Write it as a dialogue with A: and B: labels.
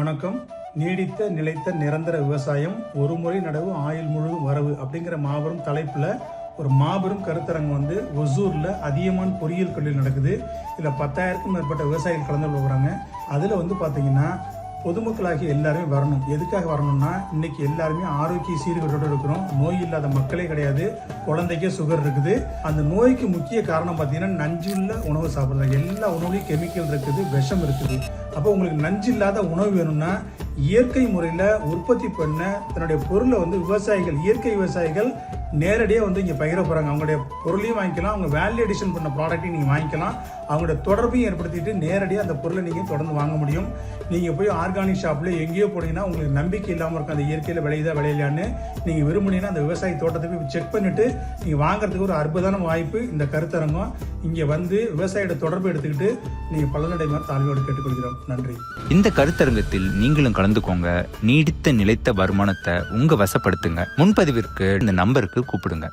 A: வணக்கம். நீடித்த நிலைத்த நிரந்தர விவசாயம் ஒரு முறை நடவு ஆயுள் முழுவதும் வரவு அப்படிங்கிற மாபெரும் தலைப்பில் ஒரு மாபெரும் கருத்தரங்கம் வந்து ஒசூரில் அதிகமான பொறியியல் கல்லூரி நடக்குது. இதில் பத்தாயிரத்துக்கும் மேற்பட்ட விவசாயிகள் கலந்து கொள்கிறாங்க அதில் வந்து பார்த்தீங்கன்னா பொதுமக்களாகி எல்லாருமே வரணும். எதுக்காக வரணும்னா இன்னைக்கு எல்லாருமே ஆரோக்கிய சீர்கேட்டோட இருக்கிறோம். நோய் இல்லாத மக்களே கிடையாது. குழந்தைக்கே சுகர் இருக்குது. அந்த நோய்க்கு முக்கிய காரணம் பார்த்தீங்கன்னா நஞ்சுள்ள உணவு சாப்பிட்றாங்க எல்லா உணவுலையும் கெமிக்கல் இருக்குது விஷம் இருக்குது. அப்போ உங்களுக்கு நஞ்சு இல்லாத உணவு வேணும்னா இயற்கை முறையில் உற்பத்தி பண்ண தன்னுடைய பொருளை வந்து விவசாயிகள் இயற்கை விவசாயிகள் நேரடியாக வந்து இங்கே பகிர போகிறாங்க அவங்களுடைய பொருளையும் வாங்கிக்கலாம். அவங்க வேல்யூ எடிஷன் பண்ண ப்ராடக்ட்டையும் நீங்கள் வாங்கிக்கலாம். அவங்களோட தொடர்பையும் ஏற்படுத்திட்டு நேரடியாக அந்த பொருளை நீங்கள் தொடர்ந்து வாங்க முடியும். நீங்கள் போய் ஆர்கானிக் ஷாப்பில் எங்கேயோ போனீங்கன்னா உங்களுக்கு நம்பிக்கை இல்லாமல் இருக்கும். அந்த இயற்கையில் விளையுதா விளையலையான்னு நீங்கள் விரும்புனீங்கன்னா அந்த விவசாய தோட்டத்தை போய் செக் பண்ணிவிட்டு நீங்கள் வாங்குறதுக்கு ஒரு அற்புதமான வாய்ப்பு. இந்த கருத்தரங்கம் இங்கே வந்து விவசாயியோட தொடர்பு எடுத்துக்கிட்டு நீங்கள் பலனடைமாறு தாழ்வோடு கேட்டுக்கொள்கிறோம். நன்றி.
B: இந்த கருத்தரங்கத்தில் நீங்களும் கலந்துக்கோங்க. நீடித்த நிலைத்த வருமானத்தை உங்கள் வசப்படுத்துங்க. முன்பதிவிற்கு இந்த நம்பருக்கு கூப்பிடுங்க.